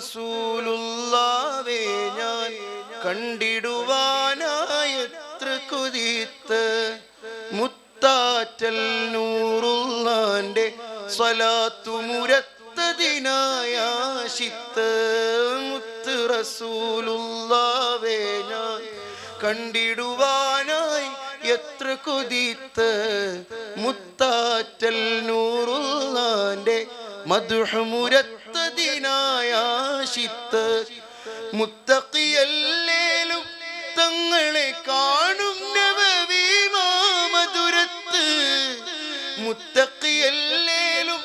റസൂലുള്ളാവേ ഞാൻ കണ്ടിടുവാനായത്ര കുതിത്ത്. മുത്താറ്റൽ നൂറുള്ളാന്റെ സ്വലാത്തു മുരത്തതിനായാശിത്ത് മുത്ത് റസൂലുള്ളാവേ ഞാൻ കണ്ടിടുവാനായി എത്ര കുതിത്ത്. മുത്താറ്റൽ നൂറുള്ളാന്റെ മധുഹമുരത്തതിനായാശിത്ത് മുത്തക്കിയല്ലേലും തങ്ങളെ കാണും മധുരത്ത് മുത്തക്കിയല്ലേലും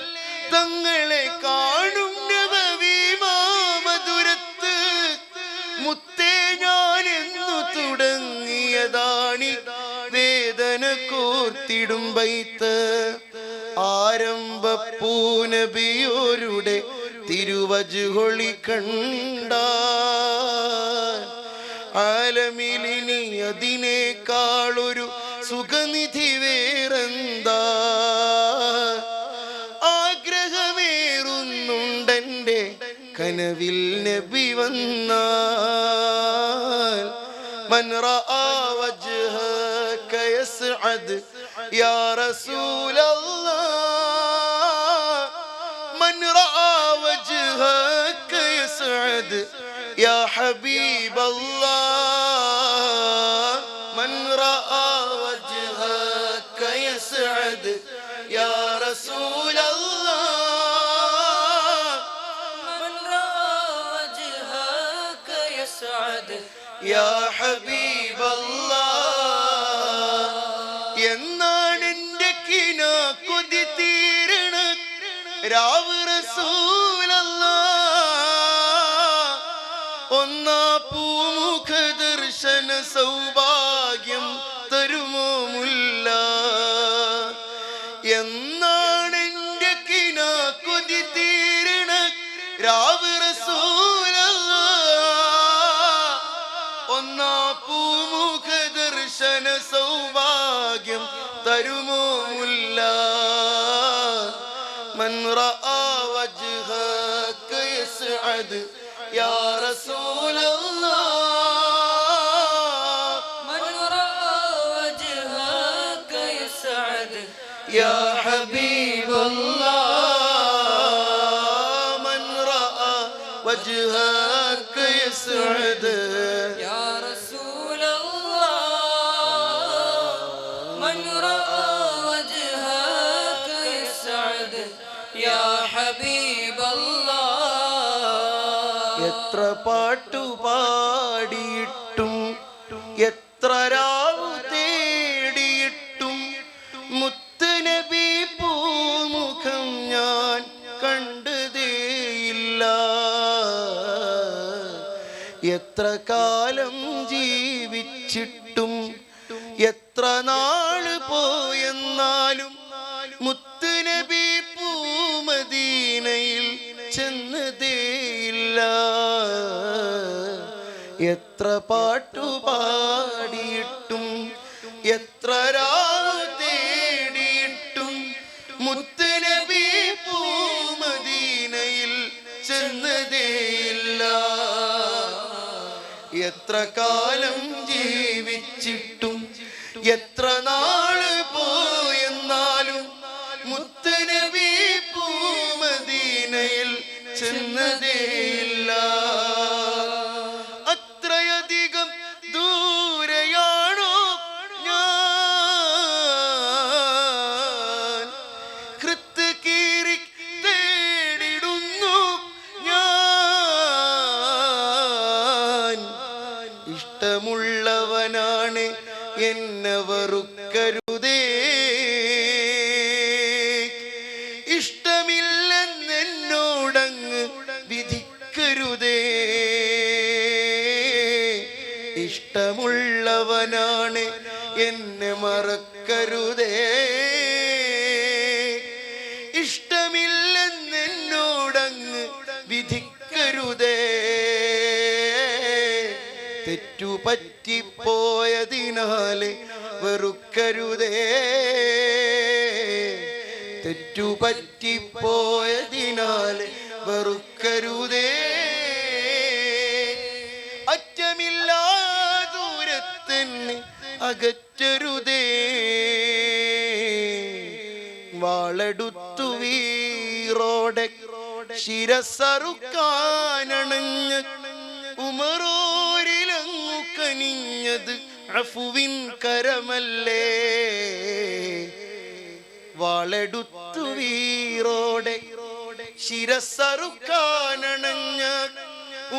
തങ്ങളെ കാണും നവവീമാമധുരത്ത് മുത്തേ ഞാൻ എന്നു തുടങ്ങിയതാണി വേദന കോർത്തിടും ബൈത്ത്. ആരംഭ പൂനബിയോരുടെ തിരുവജുഹൊളി കണ്ട ആലമിലിനി അതിനേക്കാളൊരു സുഖനിധി വേറെന്താ? ആഗ്രഹമേറുന്നുണ്ടെന്റെ കനവിൽ നബി വന്നാൽ. വജ്ഹകയസ്അദ് യാ റസൂലല്ലാ. മൻ رسول الله من رأى وجهك يسعد يا حبيب الله من رأى وجهك يسعد يا رسول الله من رأى وجهك يسعد യാ ഹബീബല്ലാ എന്നാണ് എൻ്റെ കിന കൊതി തീരണ രാവ് റസൂലല്ലാ ഒന്നാ പൂമുഖ ദർശന സൗഭാഗ്യം തരുമോ മുല്ല എന്നാണ് എൻ്റെ കിന കൊതി തീരണ രാവ് റസൂലല്ലാ ഒന്നാ പൂമുഖ ദർശന സൗഭാഗ്യം തരുമോ മുല്ല من رأى وجهك يسعد يا رسول الله من رأى وجهك يسعد يا حبيب الله من رأى وجهك يسعد يا എത്ര പാട്ടു പാടിയിട്ടും എത്ര രാവ് തേടിയിട്ടും മുത്തുനബി പൂമുഖം ഞാൻ കണ്ടതേയില്ല. എത്ര കാലം ജീവിച്ചിട്ടും എത്ര നാൾ പോയെന്നാലും എത്ര പാട്ടു പാടിയിട്ടും എത്ര രാടിയിട്ടും മുത്തുനബി പൂമദീനയിൽ ചെന്നതേയില്ല. എത്ര കാലം ജീവിച്ചിട്ടും എത്ര നാൾ എന്നെ ഇഷ്ടമില്ലെന്നോടങ്ങ് വിധിക്കരുതേ. ഇഷ്ടമുള്ളവനാണ് എന്നെ മറക്കരുതേ. ഇഷ്ടമില്ലെന്നെന്നോടങ്ങ് വിധിക്കരുതേ. തെറ്റുപറ്റിപ്പോയതിനാലെ വെറുക്കരുതേ. തെറ്റുപറ്റിപ്പോയതിനാൽ വെറുക്കരുതേ. അറ്റമില്ലാ ദൂരത്തിന് അകറ്റരുതേ. വാളെടുത്തു വീറോടെ ശിരസറുക്കാനണഞ്ഞ ഉമറോരിലങ്ങു കനിഞ്ഞത് അഫുവിൻ കരമല്ലേ? വാളെടുത്തു വീറോടെ ശിരസറുക്കാനണഞ്ഞ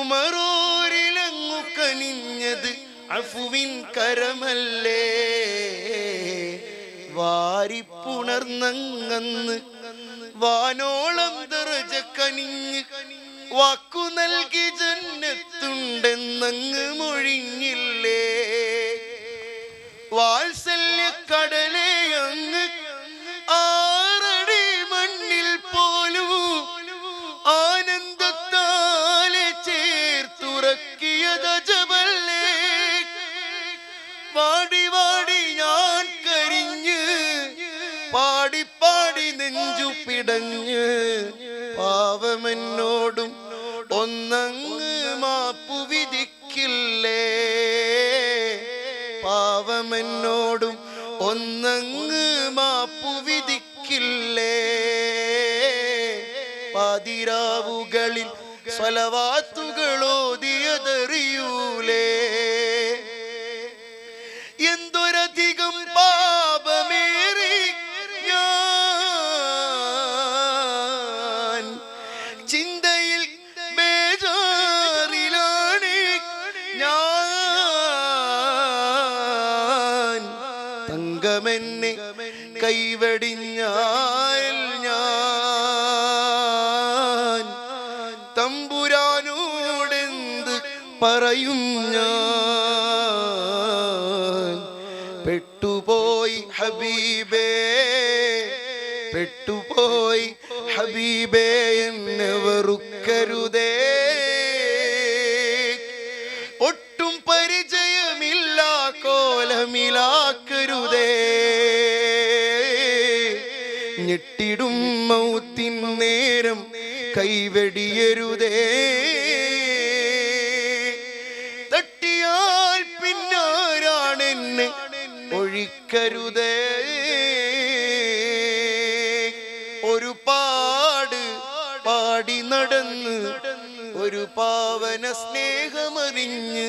ഉമറോരിലങ്ങു കനിഞ്ഞത് അഫുവിൻ കരമല്ലേ? വാരിപ്പുണർന്നങ്ങന്ന് വാനോളം തെറജ കനിഞ്ഞ് വാക്കു നൽകി ജന്നത്തുണ്ടെന്നങ്ങ് മാപ്പു വിധിക്കില്ലേ? പാവമെന്നോടും ഒന്നങ്ങ് മാപ്പു വിധിക്കില്ലേ? പാതിരാവുകളിൽ സ്വലവാത്തുകളോതിയതറിയൂലേ തങ്കമെന്നെ കൈവടിഞ്ഞാൽ ഞാൻ തമ്പുരാനോടെന്ത് പറയും ഞാൻ? പെട്ടുപോയി ഹബീബേ പെട്ടുപോയി ഹബീബേ എന്നെ വെറുക്കരുതേ ഞെട്ടിടും മൗത്തിൻ നേരം കൈവെടിയരുതേ. തട്ടിയാൽ പിന്നാരാണെന്നെ ഒഴിക്കരുതേ. ഒരു പാട് പാടി നടന്ന് ഒരു പാവന സ്നേഹമറിഞ്ഞ്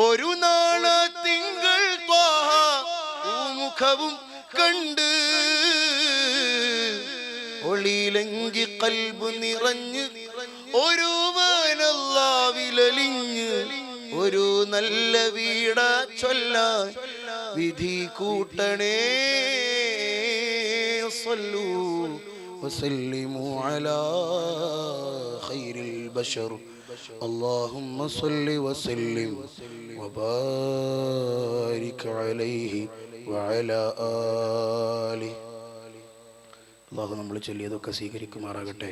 ഒരു നാള തിങ്കൾ ത്വാഹ മുഖവും കണ്ട് ഒളിയിലെങ്കി കൽബ് നിറഞ്ഞ് ഒരു വനല്ലാവിലലിഞ്ഞ് ഒരു നല്ല വീട ചൊല്ലാൻ വിധി കൂട്ടണേ صلوا وسلموا على خير البشر اللهم صل وسلم وبارك عليه وعلى آله അള്ളാഹു നമ്മൾ ചൊല്ലിയതൊക്കെ സ്വീകരിക്കുമാറാകട്ടെ.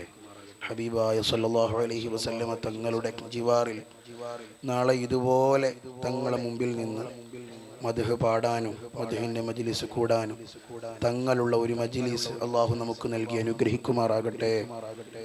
ഹബീബായ സല്ലല്ലാഹു അലഹി വസല്ലമ തങ്ങളുടെ ജിവാറിൽ നാളെ ഇതുപോലെ തങ്ങളെ മുമ്പിൽ നിന്ന് മധുഹ് പാടാനും മധുഹിന്റെ മജ്ലിസ് കൂടാനും തങ്ങളുള്ള ഒരു മജ്ലിസ് അള്ളാഹു നമുക്ക് നൽകി അനുഗ്രഹിക്കുമാറാകട്ടെ.